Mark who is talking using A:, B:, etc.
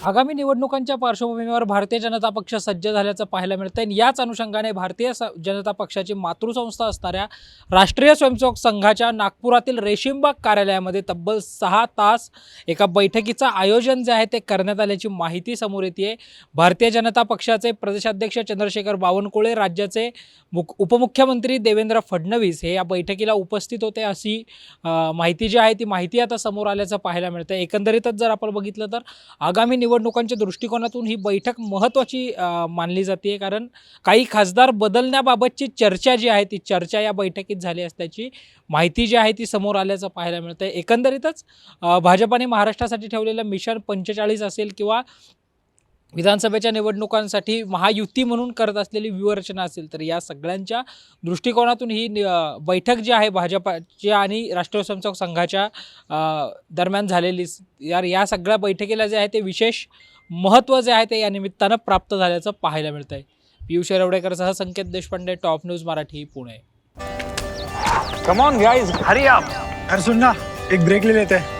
A: आगामी निवडणुकांच्या पार्श्वभूमीवर भारतीय जनता पक्ष सज्ज झाल्याचं पाहायला मिळतं आणि याच अनुषंगाने भारतीय स- जनता पक्षाची मातृसंस्था असणाऱ्या राष्ट्रीय स्वयंसेवक संघाच्या नागपुरातील रेशीमबाग कार्यालयामध्ये तब्बल सहा तास एका बैठकीचं आयोजन जे आहे ते करण्यात आल्याची माहिती समोर येते भारतीय जनता पक्षाचे प्रदेशाध्यक्ष चंद्रशेखर बावनकुळे राज्याचे मुख उपमुख्यमंत्री देवेंद्र फडणवीस हे या बैठकीला उपस्थित होते अशी माहिती जी आहे ती माहिती आता समोर आल्याचं पाहायला मिळतं एकंदरीतच जर आपण बघितलं तर आगामी निवडणुकांच्या दृष्टिकोनातून ही बैठक महत्त्वाची मानली जाते. कारण काही खासदार बदलण्याबाबतची चर्चा जी आहे ती चर्चा या बैठकीत झाली असल्याची माहिती जी आहे ती समोर आल्याचं पाहायला मिळतं एकंदरीतच भाजपाने महाराष्ट्रासाठी ठेवलेलं मिशन पंचेचाळीस असेल किंवा विधानसभेच्या निवडणुकांसाठी महायुती म्हणून करत असलेली व्यूहरचना असेल तर या सगळ्यांच्या दृष्टिकोनातून ही बैठक जी आहे भाजपाच्या आणि राष्ट्रीय स्वयंसेवक संघाच्या दरम्यान झालेली स- या या सगळ्या बैठकीला जे आहे ते विशेष महत्त्व जे आहे ते या निमित्तानं प्राप्त झाल्याचं पाहायला मिळतं आहे Piyush येरवडेकरसह Sanket Deshpande Top News Marathi Pune.
B: Come on guys hurry
C: यार सुन ना एक ब्रेक ले लेते. हैं